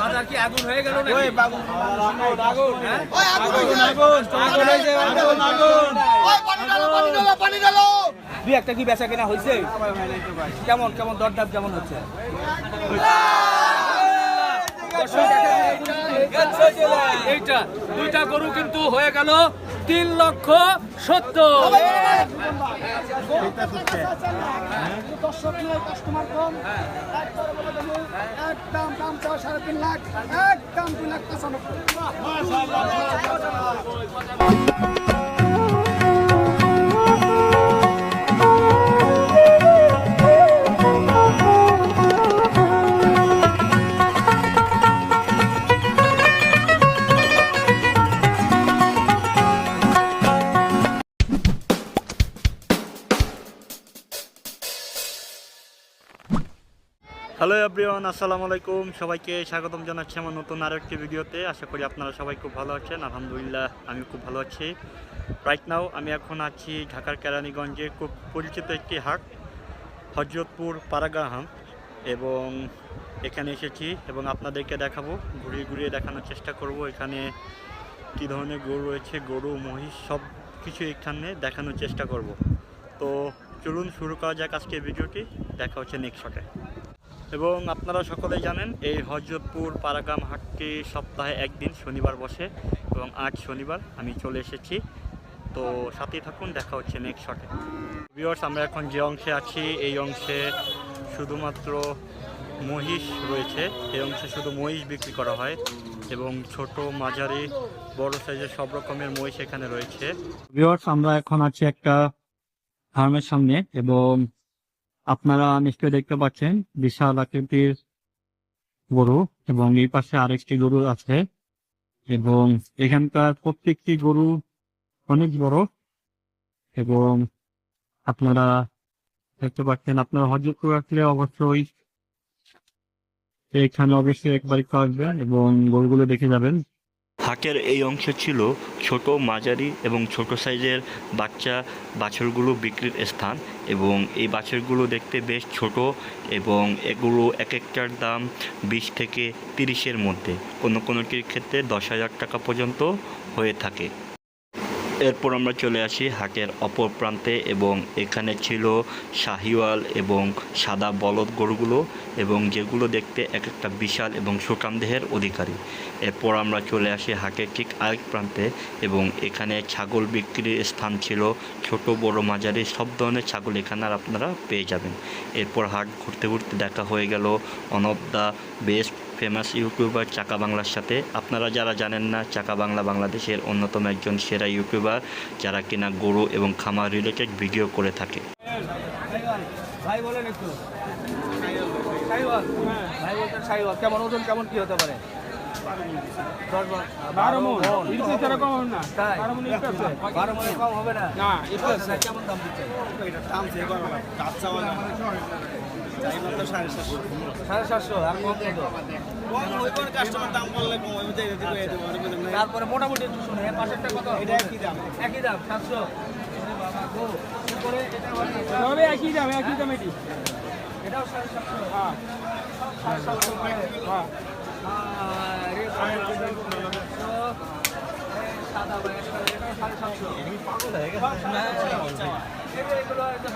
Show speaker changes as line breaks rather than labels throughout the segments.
বাজার কি আগুন হয়ে গেল
ওই
নাকি
আগুন আগুন
হ্যাঁ?
ওই আগুন
আগুন আগুন আগুন হয়েছে আগুন আগুন
ওই পানি ঢালো পানি ঢালো পানি ঢালো
দুই একটা কি বেচা কেনা হয়েছে কেমন কেমন দরদাম কেমন হচ্ছে এইটা দুইটা গরু কিন্তু হয়ে গেল তিন লক্ষ সত্তর।
একদম
এভরিওয়ান, আসসালামু আলাইকুম। সবাইকে স্বাগতম জানাচ্ছি আমার নতুন আরও একটি ভিডিওতে। আশা করি আপনারা সবাই খুব ভালো আছেন। আলহামদুলিল্লাহ আমি খুব ভালো আছি। রাইট নাও আমি এখন আছি ঢাকার কেরানীগঞ্জে খুব পরিচিত একটি হাট, হজরতপুর পারাগাহাম। এবং এখানে এসেছি এবং আপনাদেরকে দেখাবো, ঘুরিয়ে ঘুরিয়ে দেখানোর চেষ্টা করব এখানে কী ধরনের গরু রয়েছে, গরু, মহিষ, সব কিছু এখানে দেখানোর চেষ্টা করব। তো চলুন শুরু করা যাক আজকের ভিডিওটি। দেখা হচ্ছে নেক্সট শটে এবং আপনারা সকলেই জানেন, এই হজরতপুর পারাগাম হাটটি সপ্তাহে একদিন শনিবার বসে এবং আজ শনিবার আমি চলে এসেছি। তো সাথেই থাকুন, দেখা হচ্ছে নেক্সট শটে ভিউয়ার্স আমরা এখন যে অংশে আছি, এই অংশে শুধুমাত্র মহিষ রয়েছে। এই অংশে শুধু মহিষ বিক্রি করা হয় এবং ছোট, মাঝারি, বড় সাইজের সব রকমের মহিষ এখানে রয়েছে। ভিউয়ার্স আমরা এখন আছি একটা ফার্মের সামনে এবং আপনারা নিশ্চয়ই দেখতে পাচ্ছেন বিশাল আকৃতির গরু এবং এই পাশে আরেকটি গরু আছে এবং এখানকার প্রত্যেকটি গরু অনেক বড় এবং আপনারা দেখতে পাচ্ছেন আপনারা হজরতপুর আসলে অবশ্যই এখানে অবশ্যই একবার একটু আসবেন এবং গরুগুলো দেখে যাবেন। হাটের এই অংশ ছিল ছোট, মাঝারি এবং ছোট সাইজের বাচ্চা বাছুরগুলো বিক্রির স্থান এবং এই বাছুরগুলো দেখতে বেশ ছোট এবং এগুলো এক একটার দাম বিশ থেকে তিরিশের মধ্যে। কোনো কোনোটির ক্ষেত্রে দশ হাজার টাকা পর্যন্ত হয়ে থাকে। এরপর আমরা চলে আসি হাটের অপর প্রান্তে এবং এখানে ছিল শাহিওয়াল এবং সাদা বলদ গরুগুলো এবং যেগুলো দেখতে এক একটা বিশাল এবং সুঠাম দেহের অধিকারী। এরপর আমরা চলে আসি হাটের ঠিক আরেক প্রান্তে এবং এখানে ছাগল বিক্রির স্থান ছিল ছোট, বড়, মাঝারি, সব ধরনের ছাগল এখানে আর আপনারা পেয়ে যাবেন। এরপর হাট ঘুরতে ঘুরতে দেখা হয়ে গেল one of the best famous YouTuber চাকা বাংলার সাথে। আপনারা যারা জানেন না চাকা বাংলা বাংলাদেশের অন্যতম একজন সেরা ইউটিউবার যারা কিনা গরু এবং খামার রিলেটেড ভিডিও করে থাকে।
ভাই বলেন একটু। ভাই বলতেন সাইওয়াল কেমন ওজন কেমন কি হতে পারে? বারো
মন।
মণ।
তিরিশ টাকা কম হবে না? বারো মন
বারো মনে কম হবে না।
না একটু আছে
আচ্ছা, কেমন দাম দিচ্ছে সাড়ে সাতশো আর তারপরে মোটামুটি একটু শুনে পাশেরটা কত? একই দাম।
তবে একই দাম একই দাম এটি।
এটাও সাড়ে সাতশো।
হ্যাঁ।
সাতশো।
হ্যাঁ
সাদা সাড়ে সাতশো। হ্যাঁ, এগুলো- এগুলো হচ্ছে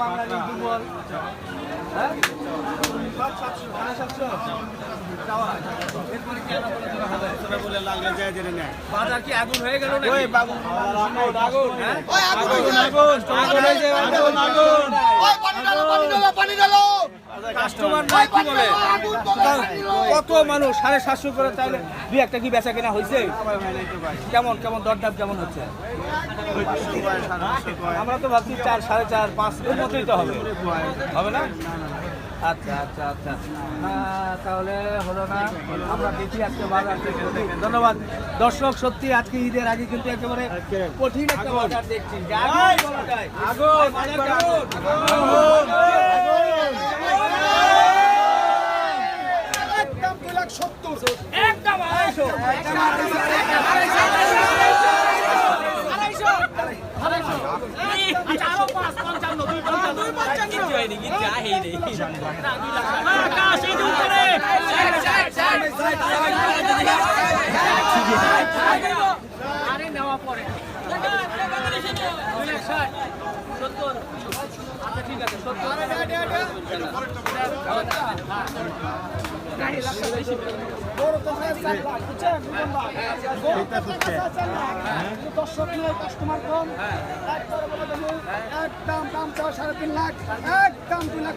বাঙালি দুর্বল। হ্যাঁ? বাজার কি আগুন হয়ে গেল?
আগুন আগুন?
আগুন
কাস্টমার নাই কি বলে। কত মানুষ সাড়ে সাতশো করে চাইলে দুই একটা কি বেচা কেনা হয়েছে কেমন কেমন দরদাম কেমন হচ্ছে আমরা তো ভাবছি চার সাড়ে চার পাঁচ এর মতোই তো হবে হবে না আচ্ছা আচ্ছা আচ্ছা তাহলে হলো না আমরা দেখি আজকে বাজার ধন্যবাদ দর্শক সত্যি আজকে ঈদের আগে কিন্তু একেবারে কঠিন একটা বাজার দেখছি
আরে নেওয়া পরে। আচ্ছা ঠিক আছে দর্শক নিয়ে কাস্টমার কম একদম দাম চাও সাড়ে তিন লাখ একদম দুই লাখ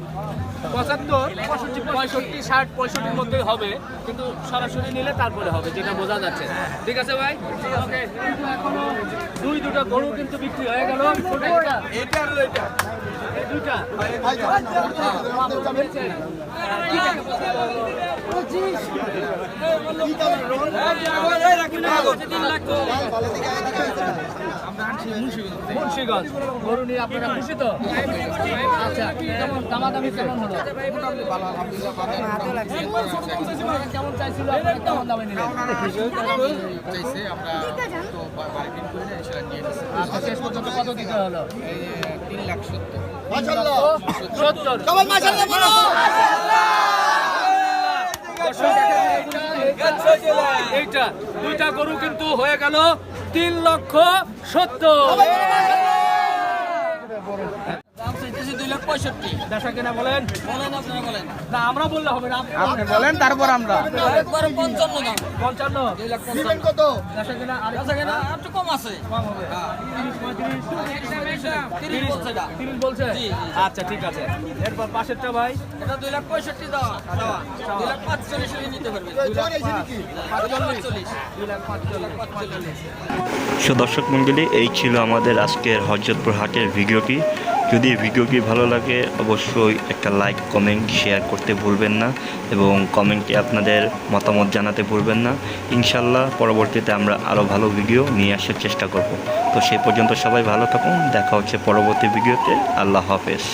পঁচাত্তর, পঁয়ষট্টি পঁয়ষট্টি, ষাট, পঁয়ষট্টির মধ্যেই হবে, কিন্তু সরাসরি নিলে তারপরে হবে, যেটা বোঝা যাচ্ছে। ঠিক আছে ভাই? দুই দুটো গরু কিন্তু বিক্রি হয়ে গেল। দুইটা আচ্ছা কেমন দামাদামি কেমন হলো কেমন চাইছিল শেষ পর্যন্ত কত দিতে হলো সত্তর। এইটা দুইটা গরু কিন্তু হয়ে গেল তিন লক্ষ সত্তর। দেশা কিনা বলেন? না আমরা বললে হবে না আপনি
বলেন তারপর আমরা।
পঞ্চান্ন
দিবেন কত?
দেশা কিনা আর কম হবে। তিরিশ তিরিশ বলছে আচ্ছা ঠিক আছে। এরপর পাশেরটা ভাই? দুই লাখ পাঁচচল্লিশ। দুই লাখ পাঁচচল্লিশ।
সো দর্শক মণ্ডলী এই ছিল আমাদের আজকের হজরতপুর হাটের ভিডিওটি। যদি ভিডিওটি ভালো লাগে, অবশ্যই একটা লাইক কমেন্ট শেয়ার করতে ভুলবেন না এবং কমেন্টে আপনাদের মতামত জানাতে ভুলবেন না। ইনশাল্লাহ পরবর্তীতে আমরা আরও ভালো ভিডিও নিয়ে আসার চেষ্টা করব। তো সেই পর্যন্ত সবাই ভালো থাকুন, দেখা হচ্ছে পরবর্তী ভিডিওতে আল্লাহ হাফেজ।